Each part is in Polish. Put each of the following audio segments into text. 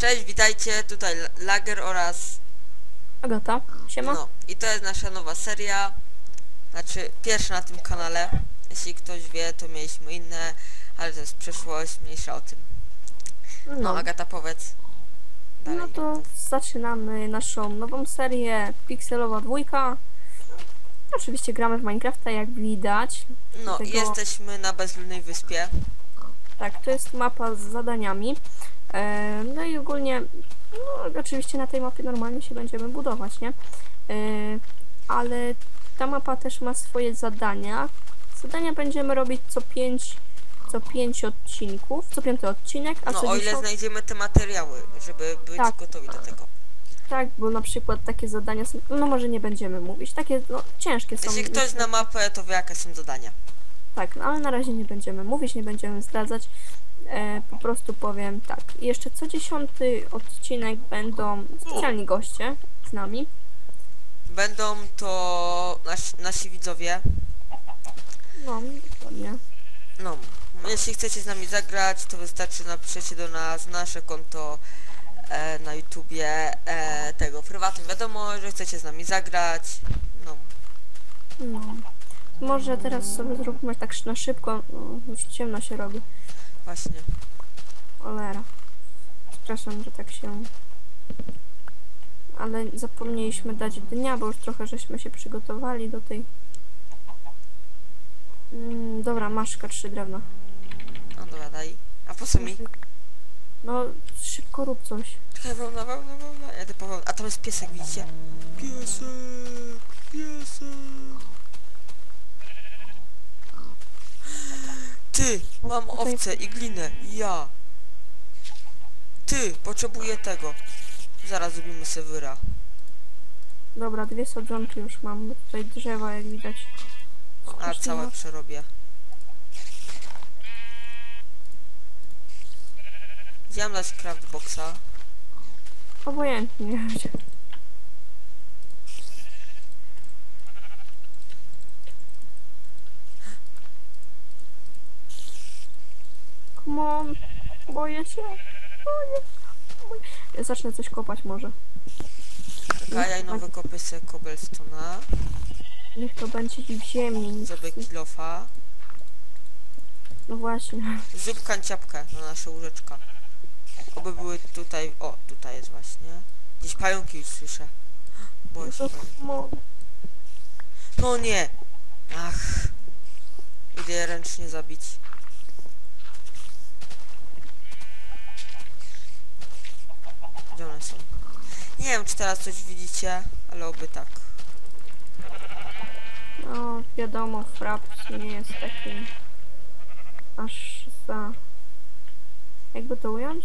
Cześć, witajcie, tutaj Lager oraz... Agata, siema. No, i to jest nasza nowa seria. Znaczy, pierwsza na tym kanale. Jeśli ktoś wie, to mieliśmy inne, ale to jest przyszłość, mniejsza o tym. No, No, Agata, powiedz. Dalej. no to zaczynamy naszą nową serię Pixelowa dwójka. Oczywiście gramy w Minecrafta, jak widać. No, tego- jesteśmy na bezludnej wyspie. Tak, to jest mapa z zadaniami. E, no i ogólnie, no oczywiście na tej mapie normalnie się będziemy budować, nie? E, ale ta mapa też ma swoje zadania. Zadania będziemy robić co pięć, co pięć odcinków, co piąty odcinek, a No, co o ile znajdziemy te materiały, żeby być Tak. gotowi do tego. Tak, bo na przykład takie zadania są, no może nie będziemy mówić, takie no, ciężkie są. Jeśli ktoś zna mapę, to wie jakie są zadania. Tak, no, ale na razie nie będziemy mówić, nie będziemy zdradzać. E, po prostu powiem tak. I jeszcze co dziesiąty odcinek będą specjalni goście z nami. Będą to nasi, nasi widzowie. No, dokładnie. No, jeśli chcecie z nami zagrać, to wystarczy napiszecie do nas nasze konto e, na YouTubie e, tego prywatnym. Wiadomo, że chcecie z nami zagrać. No, No. Może teraz sobie zróbmy tak na szybko. No, już ciemno się robi. właśnie. Olera. Przepraszam, że tak się... Ale zapomnieliśmy dać dnia, bo już trochę żeśmy się przygotowali do tej... Mm, dobra, maszka, trzy drewna. No dobra, daj. A po co mi? No, szybko rób coś. Czekaj, wełna, wełna, wełna. Jadę po wełnę. A tam jest piesek, widzicie? Piesek, piesek. Ty, mam Tutaj- owce i glinę. Ja. Ty, potrzebuję tego. Zaraz zrobimy sewyra. Dobra, dwie sadzonki już mam. bo Tutaj drzewa, jak widać. A całe przerobię. Chciałem dać craftboxa. Obojętnie. On. Boję się. Boję. Boję. Ja zacznę coś kopać może. Czekaj, ja no wykopię sobie cobblestone'a. Niech to będzie w ziemi. Zrobię kilofa. No właśnie. Zrób kanciapkę na nasze łóżeczka. Oby były tutaj... O, tutaj jest właśnie. Gdzieś pająki już słyszę. Boję się No. No nie! Ach. Idę ręcznie zabić. Gdzie one są? Nie wiem, czy teraz coś widzicie, ale oby tak. No, wiadomo, fraps nie jest taki aż za... Jakby to ująć?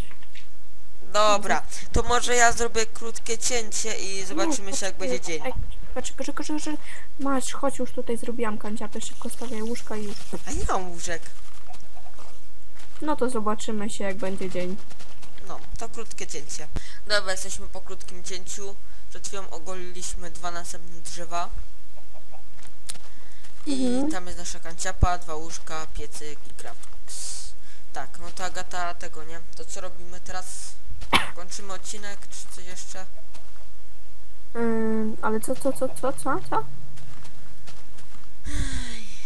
Dobra, to może ja zrobię krótkie cięcie i zobaczymy się jak będzie dzień. Ej, Czekaj, czekaj, czekaj, czekaj. Masz, chodź już tutaj zrobiłam kanciapę, szybko stawiaj łóżka i już. A nie mam łóżek. No to zobaczymy się jak będzie dzień. No, to krótkie cięcie. Dobra, jesteśmy po krótkim cięciu. Przed chwilą ogoliliśmy dwa następne drzewa. I Mhm. tam jest nasza kanciapa, dwa łóżka, piecyk i grafix. Tak, no to Agata tego, nie? To co robimy teraz? Kończymy odcinek, czy coś jeszcze? Ym, ale co, co, co, co, co, co?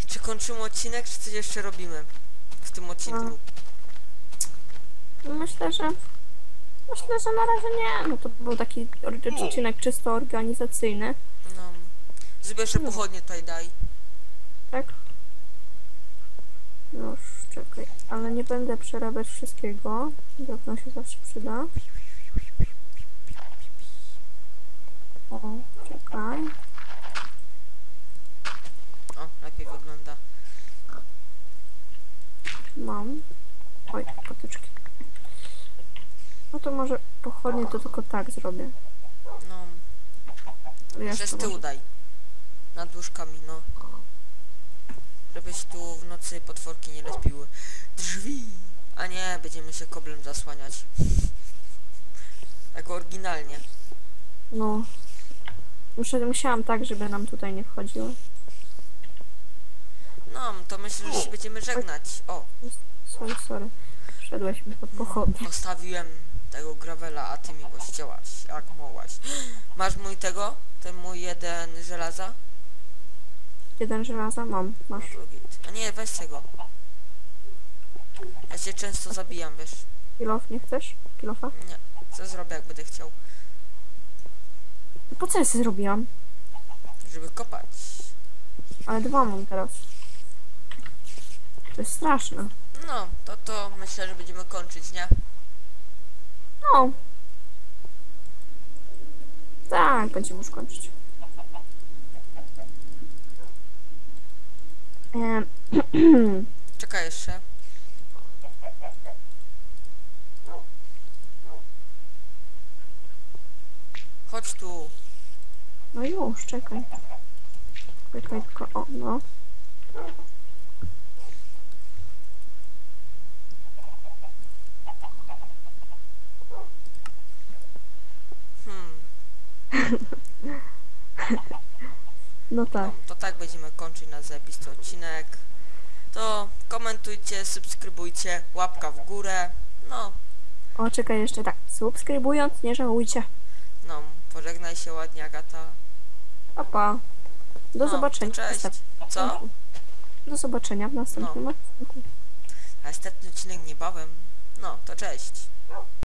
Czy kończymy odcinek, czy coś jeszcze robimy w tym odcinku? Myślę, że... Myślę, że na razie nie. No to był taki odcinek czysto organizacyjny, No. Jeszcze No. pochodnie tutaj daj. tak? Już, czekaj. Ale nie będę przerabiać wszystkiego. Drewno się zawsze przyda. O, czekaj. O, lepiej wygląda. Mam. Oj, potyczki. No to może pochodnie to tylko tak zrobię. No, Ale Jeszcze z jeszcze tyłu może- daj. Nad łóżkami, no. Żebyś tu w nocy potworki nie lespiły. Drzwi! A nie, będziemy się koblem zasłaniać. Tak oryginalnie. No. Muszę, musiałam tak, żeby nam tutaj nie wchodziły. No, to myślę, że się będziemy żegnać. O, Sorry, sorry. Wszedłeś mi pod pochodnie. postawiłem tego gravela, a ty mi go ścięłaś, jak mogłaś. Masz mój tego? Ten mój jeden żelaza? Jeden żelaza mam, No masz. to git. A nie, weź tego. Ja cię często zabijam, wiesz. Kilof nie chcesz? Kilofa? Nie, co zrobię, jak będę chciał? Po co ja sobie zrobiłam? Żeby kopać. Ale dwa mam teraz. To jest straszne. No, to to myślę, że będziemy kończyć, nie? No. Tak, będziemy już kończyć. Czekaj jeszcze. Chodź tu. No już, czekaj. Czekaj tylko, o, no. No tak. No, to tak będziemy kończyć nasz zajebisty odcinek. To komentujcie, subskrybujcie, łapka w górę. No, O, czekaj jeszcze tak. Subskrybując, nie żałujcie. no, pożegnaj się ładnie, Agata. Pa, pa. Do No, zobaczenia. to Cześć. Co? Do zobaczenia w następnym odcinku. Następny odcinek niebawem. No, to cześć.